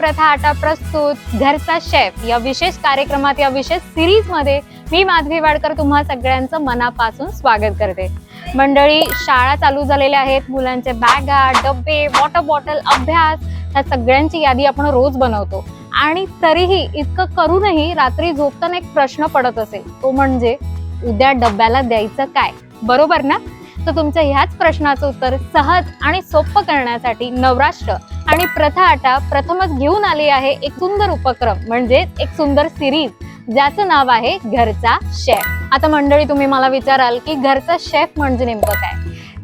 प्रथा आटा प्रस्तुत. घरचा शेफ या विशेष कार्यक्रमात या विशेष सिरीजमध्ये मी माधवी वाडकर तुम्हा सगळ्यांचं मनापासून स्वागत करते. मंडळी शाळा चालू झालेल्या आहेत. मुलांचे बॅगा डब्बे वॉटर बॉटल अभ्यास ह्या सगळ्यांची यादी आपण रोज बनवतो. आणि तरीही इतकं करूनही रात्री झोपताना एक प्रश्न पडत असेल. तो म्हणजे उद्या डब्याला द्यायचं काय? बरोबर ना? तर तुमच्या ह्याच प्रश्नाचं उत्तर सहज आणि सोपं करण्यासाठी नवराष्ट्र आणि प्रथा आटा प्रथमच घेऊन आली आहे एक सुंदर उपक्रम म्हणजे एक सुंदर सिरीज ज्याचं नाव आहे घरचा शेफ. आता मंडळी तुम्ही मला विचाराल की घरचा शेफ म्हणजे नेमकं काय?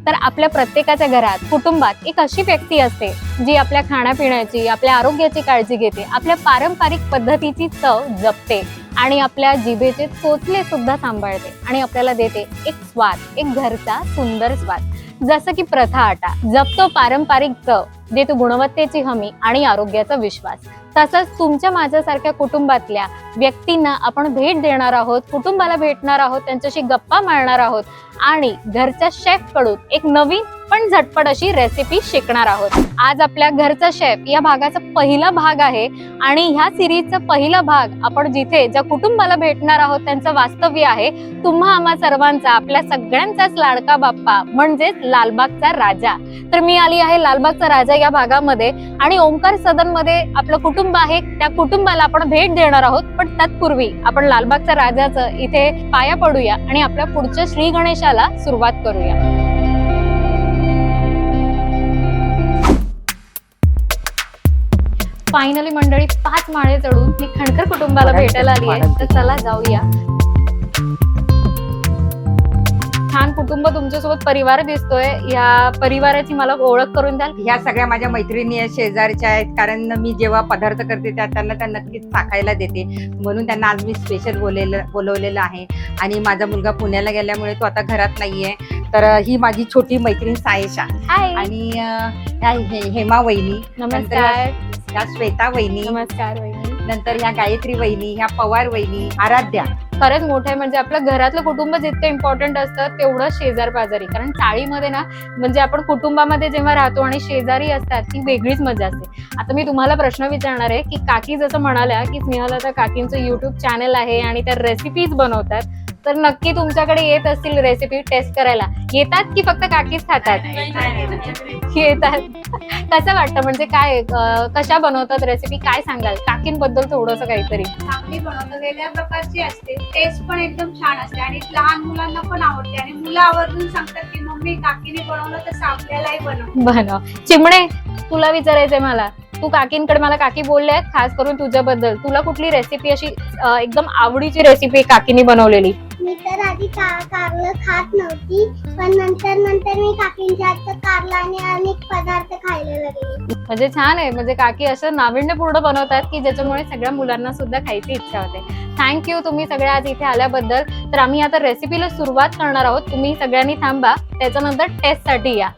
तर आपल्या प्रत्येकाच्या घरात कुटुंबात एक अशी व्यक्ती असते जी आपल्या खाण्यापिण्याची आपल्या आरोग्याची काळजी घेते आपल्या पारंपरिक पद्धतीची चव जपते आणि आपल्या जिभेचे चोचले सुद्धा सांभाळते आणि आपल्याला देते एक स्वाद एक घरचा सुंदर स्वाद. जसं की प्रथा आटा जपतो पारंपरिक चव देतो गुणवत्तेची हमी आणि आरोग्याचा विश्वास. तसंच तुमच्या माझ्यासारख्या कुटुंबातल्या व्यक्तींना आपण भेट देणार आहोत कुटुंबाला भेटणार आहोत त्यांच्याशी गप्पा मारणार आहोत आणि घरच्या शेफकडून एक नवीन पण झटपट अशी रेसिपी शिकणार आहोत. आज आपल्या घरचा शेफ या भागाचा पहिला भाग आहे आणि ह्या सिरीजचा पहिला भाग आपण जिथे ज्या कुटुंबाला भेटणार आहोत त्यांचं वास्तव्य आहे तुम्हा आम्हा सर्वांचा आपल्या सगळ्यांचाच लाडका बाप्पा म्हणजेच लालबागचा राजा. तर मी आली आहे लालबागचा राजा या भागामध्ये आणि ओंकार सदनमध्ये आपलं कुटुंब आहे त्या कुटुंबाला आपण भेट देणार आहोत. पण तत्पूर्वी आपण लालबागचा राजाचं इथे पाया पडूया आणि आपल्या पुढच्या श्री गणेश गणेशाला सुरुवात करूया. फायनली मंडळी पाच माळे चढून मी खणकर कुटुंबाला भेटायला आली आहे तर चला जाऊया. छान कुटुंब तुमच्यासोबत परिवार दिसतोय. या परिवाराची मला ओळख करून द्याल. ह्या सगळ्या माझ्या मैत्रिणी आहेत शेजारच्या आहेत. कारण मी जेव्हा पदार्थ करते त्या त्यांना त्या नक्कीच चाखायला देते. म्हणून त्यांना आज मी स्पेशल बोलेलं बोलवलेलं आहे. आणि माझा मुलगा पुण्याला गेल्यामुळे तो आता घरात नाहीये. तर ही माझी छोटी मैत्रीण सायशा. आणि हे- हेमा वहिनी. नमस्कार. श्वेता वहिनी. नमस्कार वहिनी. नंतर ह्या गायत्री वहिनी ह्या पवार वहिनी आराध्या. खरंच मोठं आहे म्हणजे आपलं घरातलं कुटुंब जितकं इम्पॉर्टंट असतं तेवढं शेजार पाजारी. कारण चाळीमध्ये ना म्हणजे आपण कुटुंबामध्ये जेव्हा राहतो आणि शेजारी असतात ती वेगळीच मजा असते. आता मी तुम्हाला प्रश्न विचारणार आहे की काकी जसं म्हणाल्या की स्नेहलता काकींचं युट्यूब चॅनल आहे आणि त्या रेसिपीज बनवतात. तर नक्की तुमच्याकडे येत असतील रेसिपी टेस्ट करायला. येतात की फक्त काकीच खातात? येतात. कसं वाटतं? म्हणजे काय कशा बनवतात रेसिपी काय सांगाल? काकींबद्दल थोडंसं काहीतरी. चांगली बनवतात. वेगळ्या प्रकारची असते. टेस्ट पण एकदम छान असते. आणि लहान मुलांना पण आवडते. आणि मुलं आवर्जून सांगतात की मम्मी काकीने बनवलं तसं आपल्यालाही बनव. बनव. चिमणे तुला विचारायचंय मला. तू काकींकडे मला काकी बोलल्यात खास करून तुझ्याबद्दल. तुला कुठली रेसिपी अशी एकदम आवडीची रेसिपी काकीने बनवलेली? तर आधी का कारलं खात नव्हती पण नंतर नंतर मी काकींच्या हातचं कारलं आणि अनेक पदार्थ खायला लागले. म्हणजे छान आहे. म्हणजे काकी असं नाविन्यपूर्ण बनवतात की ज्याच्यामुळे सगळ्या मुलांना सुद्धा खायची इच्छा होते. थँक्यू तुम्ही सगळ्या आज इथे आल्याबद्दल. तर आम्ही आता रेसिपीला सुरुवात करणार आहोत. तुम्ही सगळ्यांनी थांबा. त्याच्यानंतर टेस्टसाठी या.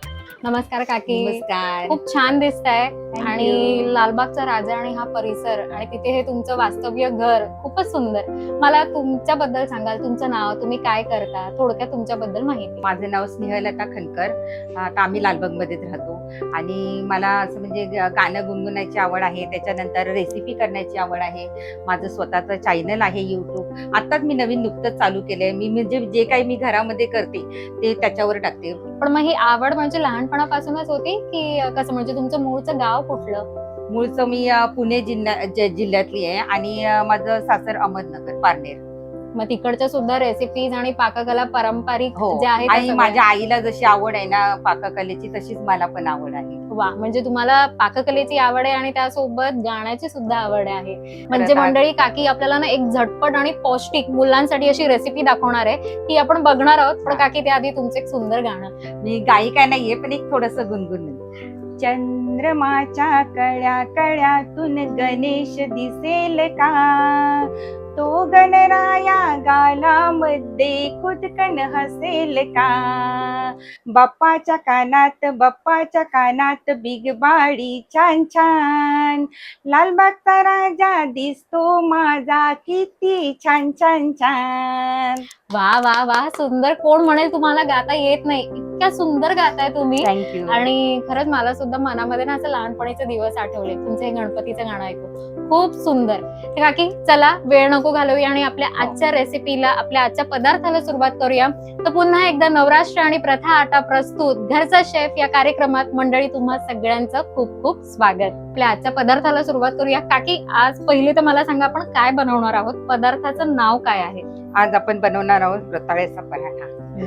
नमस्कार काकी. नमस्कार. खूप छान दिसत आहे. आणि लालबागचा राजा आणि हा परिसर आणि तिथे हे तुमचं वास्तव्य घर खूपच सुंदर. मला तुमच्याबद्दल सांगाल तुमचं नाव तुम्ही काय करता? थोडक्यात तुमच्याबद्दल माहिती. माझं नाव स्नेहलता खनकर. आता आम्ही लालबागमध्येच राहतो. आणि मला असं म्हणजे गाणं गुणगुणायची आवड आहे त्याच्यानंतर रेसिपी करण्याची आवड आहे. माझं स्वतःचं चॅनल आहे यूट्यूब आत्ताच मी नवीन नुकतंच चालू केलंय. मी म्हणजे जे काही मी घरामध्ये करते ते त्याच्यावर टाकते. पण मग ही आवड म्हणजे लहानपणापासूनच होती की कसं? म्हणजे तुमचं मूळचं गाव कुठलं? मूळचं मी पुणे जिल्हा जिल्ह्यातली आहे. आणि माझं सासर अहमदनगर पारनेर. मग तिकडच्या सुद्धा रेसिपीज आणि पाककला पारंपरिक हो. ज्या आहेत त्या आणि सगळ्या- माझ्या आईला जशी आवड आहे ना पाककलेची तशीच मला पण आवड आहे. वा म्हणजे तुम्हाला पाककलेची आवड आहे आणि त्यासोबत गाण्याची सुद्धा आवड आहे. म्हणजे मंडळी काकी आपल्याला ना एक झटपट आणि पौष्टिक मुलांसाठी अशी रेसिपी दाखवणार आहे ती आपण बघणार आहोत. पण काकी त्याआधी तुमचं एक सुंदर गाणं. मी गायिका नाहीये पण एक थोडस गुणगुण चंद्रमाच्या कळ्या कळ्यातून गणेश दिसेल का? तो गणराया गालामध्ये खुदकन हसेल का? बाप्पाच्या कानात बाप्पाच्या कानात बिगबाडी छान छान. लालबागचा राजा दिसतो माझा किती छान छान छान. वा वा वा. सुंदर कोण म्हणेल तुम्हाला गाता येत नाही. इतक्या सुंदर गाताय तुम्ही. थँक्यू आणि खरंच मला सुद्धा मनामध्ये ना असं लहानपणीचे दिवस आठवले. तुमचं हे गणपतीचं गाणं ऐकून. खूप सुंदर. तर काकी चला वेळ नको घालवूया आणि आपल्या आजच्या रेसिपीला आपल्या आजच्या पदार्थाला सुरुवात करूया. तर पुन्हा एकदा नवराष्ट्र आणि प्रथा आटा प्रस्तुत. घरचा शेफ या कार्यक्रमात मंडळी तुम्हा सगळ्यांचं खूप खूप स्वागत. आपल्या आजच्या पदार्थाला सुरुवात करूया. काकी आज पहिले तर मला सांगा आपण काय बनवणार आहोत? पदार्थाचं नाव काय आहे? आज आपण बनवणार आहोत रताळ्याचा पराठा.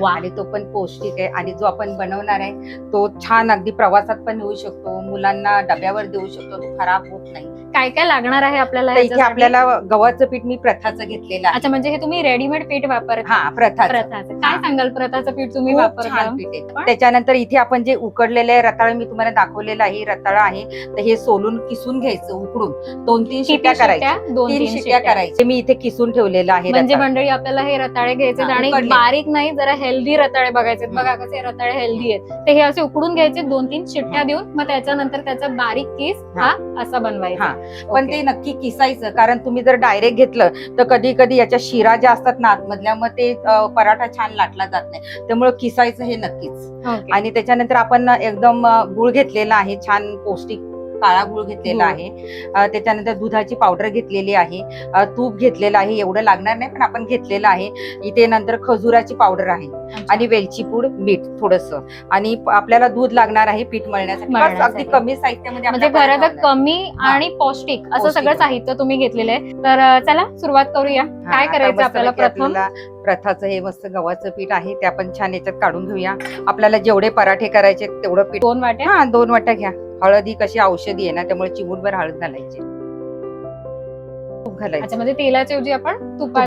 आणि तो पण पौष्टिक आहे आणि जो आपण बनवणार आहे तो छान अगदी प्रवासात पण नेऊ शकतो. मुलांना डब्यावर देऊ शकतो. तो खराब होत नाही. काय काय लागणार आहे आपल्याला तर इथे? आपल्याला गव्हाचं पीठ मी प्रथाचं घेतलेलं आहे अच्छा म्हणजे हे तुम्ही रेडीमेड पीठ वापरता हा प्रथाचं प्रथाचं काय हा. सांगाल प्रथाचं पीठ तुम्ही खूप वापरता छान पीठ आहे पण? त्याच्यानंतर इथे आपण जे उकडलेले रताळ मी तुम्हाला दाखवलेलं आहे रताळ आहे तर हे सोलून किसून घ्यायचं उकडून दोन तीन किती शिट्ट्या करायच्या शिट्ट्या? दोन तीन शिट्ट्या शिट्ट्या. करायच्या मी इथे किसून ठेवलेलं आहे म्हणजे रताळ. मंडळी आपल्याला हे रताळे घ्यायचे हा, आणि उकडले. बारीक नाही जरा हेल्दी रताळे बघायचे हम्म. बघा कसे रताळे हेल्दी आहेत ते हे असे उकडून घ्यायचे दोन तीन शिट्ट्या देऊन मग त्याच्यानंतर त्याचा बारीक किस हा असा बनवायचा हा. पण. ते नक्की किसायचं कारण तुम्ही जर डायरेक्ट घेतलं तर कधी कधी याच्या शिरा ज्या असतात ना आतमधल्या मग ते पराठा छान लाटला जात नाही त्यामुळे किसायचं हे नक्कीच. आणि त्याच्यानंतर आपण एकदम गुळ घेतलेला आहे छान पौष्टिक काळा गुळ घेतलेला गुळ. आहे त्याच्यानंतर दुधाची पावडर घेतलेली आहे तूप घेतलेलं आहे एवढं लागणार नाही पण आपण घेतलेलं आहे इथे नंतर खजुराची पावडर आहे. आणि वेलची पूड मीठ थोडस आणि आपल्याला दूध लागणार आहे पीठ मळण्यासाठी. अगदी कमी साहित्यामध्ये म्हणजे. कमी हा. आणि पौष्टिक असं सगळं. साहित्य तुम्ही घेतलेलं आहे तर चला सुरुवात करूया हा, काय करायचं आपल्याला प्रथम प्रथाचं हे मस्त गव्हाचं पीठ आहे ते आपण छान याच्यात काढून घेऊया आपल्याला जेवढे पराठे करायचे तेवढं पीठ दोन वाट्या हा दोन वाट्या घ्या हळदी कशी औषधी आहे ना त्यामुळे चिमूटभर हळद घालायची. तूप घालायचं. म्हणजे तेलाच्या ऐवजी आपण तुपा.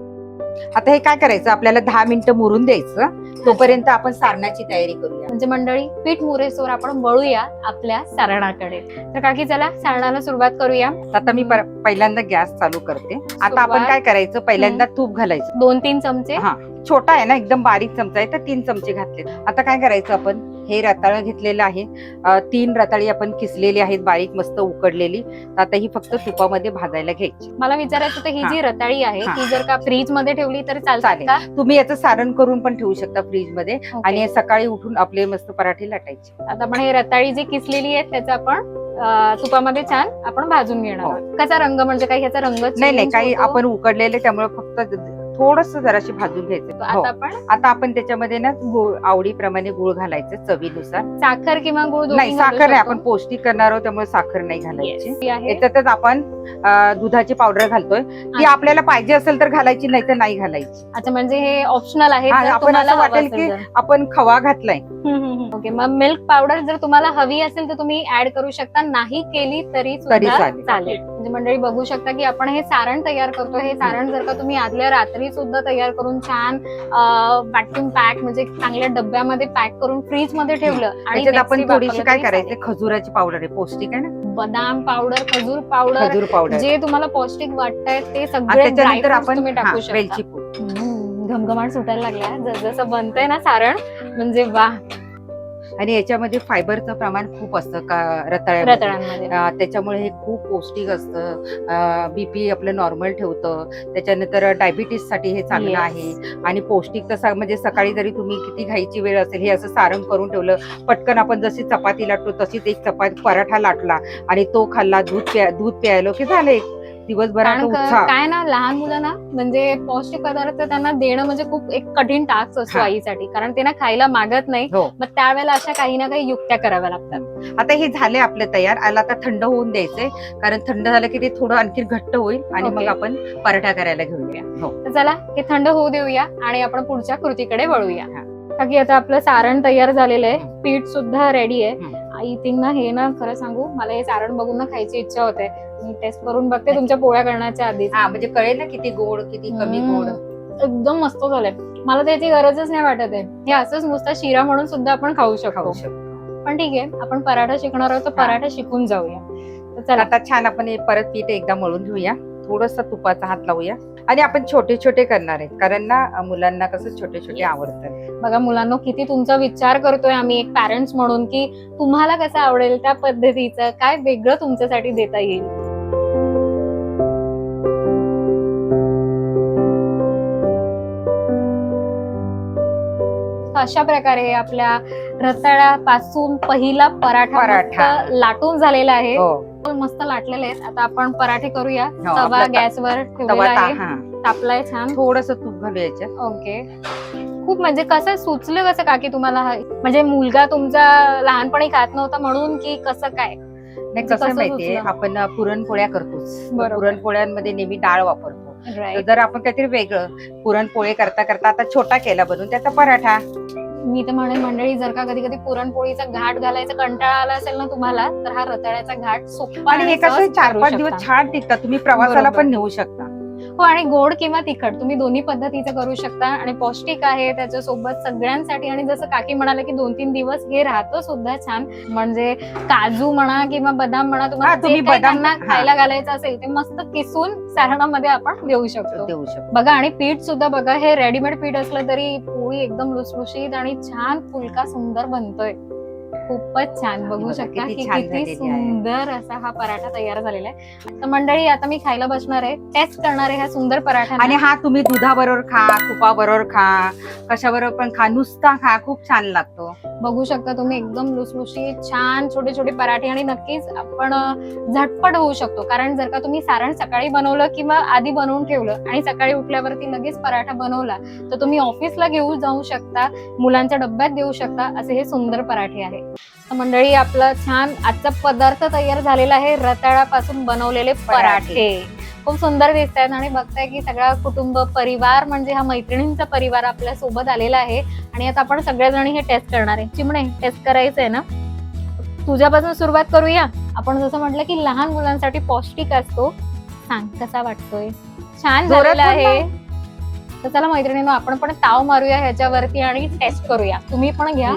आता हे काय करायचं? आपल्याला दहा मिनिटं मुरून द्यायचं. तोपर्यंत आपण सारणाची तयारी करूया. म्हणजे मंडळी पीठ मुरेसोर आपण वळूया आपल्या सारणाकडे. तर काकी चला सारणाला सुरुवात करूया. आता मी पहिल्यांदा गॅस चालू करते. आता आपण. काय करायचं? पहिल्यांदा तूप घालायचं. दोन तीन चमचे. हा. छोटा आहे ना एकदम बारीक चमचा आहे तर तीन चमचे घातले आता काय करायचं आपण? हे रताळ घेतलेलं आहे तीन रताळी आपण किसलेली आहेत बारीक मस्त उकडलेली आता ही फक्त तुपामध्ये भाजायला घ्यायची मला विचारायचं होतं ही. जी रताळी आहे. ती जर का फ्रीजमध्ये ठेवली तर चालेल. तुम्ही याचं सारण करून पण ठेवू शकता फ्रीजमध्ये. आणि सकाळी उठून आपले मस्त पराठे लाटायचे आता आपण हे रताळी जी किसलेली आहे त्याचं आपण तुपामध्ये छान आपण भाजून घेणार हो. आहोत कसा रंग म्हणजे काही ह्याचा रंग नाही नाही काही? आपण उकडलेले त्यामुळे फक्त थोडस जराशी भाजून घ्यायचं हो. आता आपण आता आपण त्याच्यामध्ये ना गुळ आवडीप्रमाणे गुळ घालायचं चवीनुसार साखर किंवा गुळ नाही साखर नाही. आपण पौष्टिक करणार आहोत त्यामुळे साखर नाही घालायची. याच्यातच आपण दुधाची पावडर घालतोय ती. आपल्याला पाहिजे असेल तर घालायची नाही तर नाही घालायची अच्छा म्हणजे हे ऑप्शनल आहे हा, आपण असं वाटेल की. आपण खवा घातलाय. ओके मग मिल्क पावडर जर तुम्हाला हवी असेल तर तुम्ही ऍड करू शकता नाही केली तरी चालेल. म्हणजे मंडळी बघू शकता की आपण हे सारण तयार करतो हे सारण जर का तुम्ही आदल्या रात्री सुद्धा तयार करून छान व्हॅक्युम पॅक म्हणजे चांगल्या डब्यामध्ये पॅक करून फ्रीजमध्ये ठेवलं आणि आपण थोडीशी काय करायचं? खजुराची पावडर आहे पौष्टिक आहे ना. बदाम पावडर खजूर पावडर खजूर पावडर जे तुम्हाला पौष्टिक वाटतंय ते सगळे आपण टाकू शकता. घमघमाट सुटायला लागला जसं बनतंय ना सारण म्हणजे वा आणि याच्यामध्ये फायबरचं प्रमाण खूप असतं का रताळ्यामध्ये. अं, त्याच्यामुळे हे खूप पौष्टिक असतं. बीपी आपलं नॉर्मल ठेवतं. त्याच्यानंतर डायबिटीससाठी हे चांगलं. आहे. आणि पौष्टिक तसं म्हणजे सकाळी जरी तुम्ही किती घाईची वेळ असेल हे असं सारण करून ठेवलं पटकन आपण जशी चपाती लाटतो तशीच एक चपाती पराठा लाटला आणि तो खाल्ला दूध प्या दूध प्यायलो की झालं एक. दिवसभराचा कारण क- उत्साह. काय ना लहान मुलांना म्हणजे पौष्टिक पदार्थ त्यांना देणं म्हणजे खूप एक कठीण टास्क असतो हा. आईसाठी. कारण ते ना खायला मागत नाही. हो. मग त्यावेळेला अशा काही ना काही युक्त्या कराव्या लागतात. आता हे झाले आपले तयार. आला आता थंड होऊन द्यायचंय. कारण थंड झालं की ते थोडं आणखी घट्ट होईल आणि मग. आपण पराठा करायला घेऊया. हो. तर चला हे थंड होऊ देऊया आणि आपण पुढच्या कृतीकडे वळूया. हा. आता आपलं सारण तयार झालेलं आहे. पीठ सुद्धा रेडी आहे. हम्म. आई थिंक ना हे ना खरं सांगू मला हे सारण बघून ना खायची इच्छा होते. मी टेस्ट करून बघते तुमच्या पोळ्या करण्याच्या आधी हा म्हणजे कळेल ना किती गोड किती कमी गोड. एकदम मस्त झालंय. मला त्याची गरजच नाही वाटत आहे. हे असंच नुसता शिरा म्हणून सुद्धा आपण खाऊ शकतो. पण ठीक आहे आपण पराठा शिकणार आहोत तर. पराठा शिकून जाऊया. तर चला. आता छान आपण परत पीठ एकदा मळून घेऊया. थोडस तुपाचा हात लावूया. आणि आपण छोटे छोटे करणार आहेत. कारण ना मुलांना कसं छोटे छोटे Yes. आवडतात. बघा मुलांना किती तुमचा विचार करतोय आम्ही. एक पॅरेंट्स म्हणून की तुम्हाला कसं आवडेल त्या पद्धतीचं काय वेगळं तुमच्यासाठी देता येईल? अशा प्रकारे आपल्या रताळ्यापासून पहिला पराठा लाटून झालेला आहे. हो मस्त लाटलेले आहेत. आता आपण पराठे करूया. तवा आपला त- गॅसवर तवा ठेवलेला ता- आहे. हा. तापलाय छान. थोडस तूप याच्यात ओके. खूप म्हणजे कसं सुचलं कसं का की तुम्हाला? हा म्हणजे मुलगा तुमचा लहानपणी खात नव्हता म्हणून की कसं काय? नाही कसं कसं माहितीये सुचलं? आपण अं, पुरणपोळ्या करतोच. तर बरोबर. पुरणपोळ्यांमध्ये नेहमी डाळ वापरतो. तर राईट जर आपण काहीतरी वेगळं पुरणपोळी करता करता आता छोटा केला बनवून त्याचा पराठा. मी तर म्हणेन मंडळी जर का कधी कधी पुरणपोळीचा घाट घालायचा कंटाळा आला असेल ना तुम्हाला तर हा रताळ्याचा घाट सोपा आणि हे कसं चार पाच. दिवस छान टिकतात तुम्ही प्रवासाला. पण नेऊ शकता हो आणि गोड किंवा तिखट. तुम्ही दोन्ही पद्धतीचं करू शकता. आणि पौष्टिक आहे त्याच्यासोबत सगळ्यांसाठी. आणि जसं काकी म्हणाले की दोन तीन दिवस हे राहतं सुद्धा छान. म्हणजे काजू म्हणा किंवा बदाम म्हणा तुम्हाला त्यांना. खायला घालायचं असेल ते मस्त किसून सारणामध्ये आपण देऊ शकतो. देऊ शकतो. बघा आणि पीठ सुद्धा बघा हे रेडीमेड पीठ असलं तरी पोळी एकदम लुसलुशीत आणि छान फुलका सुंदर बनतोय. खूपच छान. बघू शकता किती की किती. सुंदर असा हा पराठा तयार झालेला आहे. तर मंडळी आता मी खायला बसणार आहे. टेस्ट करणार आहे ह्या सुंदर पराठा आणि हा तुम्ही दुधाबरोबर खा तुपाबरोबर खा कशाबरोबर पण खा नुसता खा खूप छान लागतो. बघू शकता तुम्ही एकदम लुसलुशीत छान छोटे छोटे पराठे आणि नक्कीच आपण झटपट होऊ शकतो. कारण जर का तुम्ही सारण सकाळी बनवलं किंवा आधी बनवून ठेवलं आणि सकाळी उठल्यावरती लगेच पराठा बनवला तर तुम्ही ऑफिसला घेऊ जाऊ शकता मुलांच्या डब्यात देऊ शकता असे हे सुंदर पराठे आहे मंडळी आपला छान आजचा पदार्थ तयार झालेला आहे. रताळापासून बनवलेले पराठे. खूप सुंदर दिसत आहेत आणि बघताय की सगळा कुटुंब परिवार म्हणजे हा मैत्रिणींचा परिवार आपल्यासोबत आलेला आहे. आणि आता आपण सगळेजण हे टेस्ट करणार आहे. चिमणे टेस्ट करायचं आहे ना? तुझ्यापासून सुरुवात करूया. आपण जसं म्हटलं की लहान मुलांसाठी पौष्टिक असतो. सांग कसा वाटतोय? छान झालेला. आहे. तर चला मैत्रिणींनो आपण पण ताव मारूया ह्याच्यावरती आणि टेस्ट करूया. तुम्ही पण घ्या.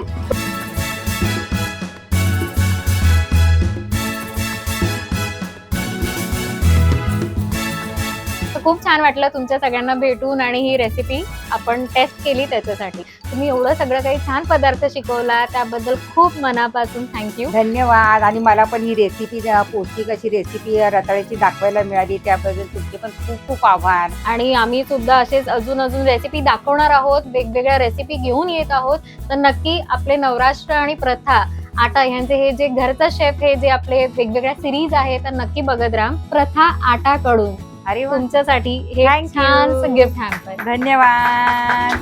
तर खूप छान वाटलं तुमच्या सगळ्यांना भेटून आणि ही रेसिपी आपण टेस्ट केली त्याच्यासाठी. तुम्ही एवढं सगळं काही छान पदार्थ शिकवला त्याबद्दल खूप मनापासून थँक्यू धन्यवाद. आणि मला पण ही रेसिपी पौष्टिक अशी रेसिपी रताळ्याची दाखवायला मिळाली त्याबद्दल तुमचे पण खूप खूप आभार. आणि आम्ही सुद्धा असेच अजून अजून रेसिपी दाखवणार आहोत वेगवेगळ्या रेसिपी घेऊन येत आहोत. तर नक्की आपले नवराष्ट्र आणि प्रथा आटा ह्यांचे हे जे घरचा शेफ हे जे आपले वेगवेगळ्या सिरीज आहे तर नक्की बघत राहा. प्रथा आटा कडून अरे वा. तुमच्यासाठी हे Thank you. छानसं गिफ्ट हॅम्पर धन्यवाद.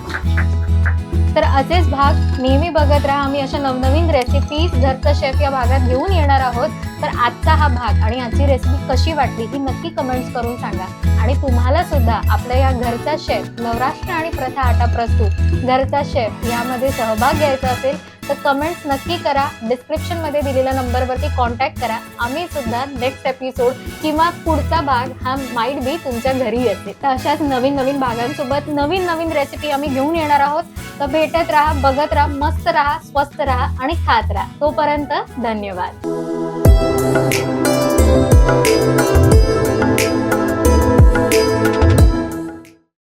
तर असेच भाग नेहमी बघत राहा. आम्ही अशा नवनवीन रेसिपीज घरचा शेफ या भागात घेऊन येणार आहोत. तर आजचा हा भाग आणि आजची रेसिपी कशी वाटली ही नक्की कमेंट्स करून सांगा. आणि तुम्हाला सुद्धा आपल्या या घरचा शेफ नवराष्ट्र आणि प्रथा आटा प्रस्तुत घरचा शेफ यामध्ये सहभाग घ्यायचा असेल तर कमेंट्स नक्की करा. डिस्क्रिप्शनमध्ये दिलेल्या नंबरवरती कॉन्टॅक्ट करा. आम्ही सुद्धा नेक्स्ट एपिसोड किंवा पुढचा भाग हा माइट बी तुमच्या घरी येते. तर अशाच नवीन नवीन भागांसोबत नवीन नवीन रेसिपी आम्ही घेऊन येणार आहोत. तर भेटत राहा बघत राहा मस्त राहा स्वस्त राहा आणि खात राहा. तोपर्यंत धन्यवाद. Música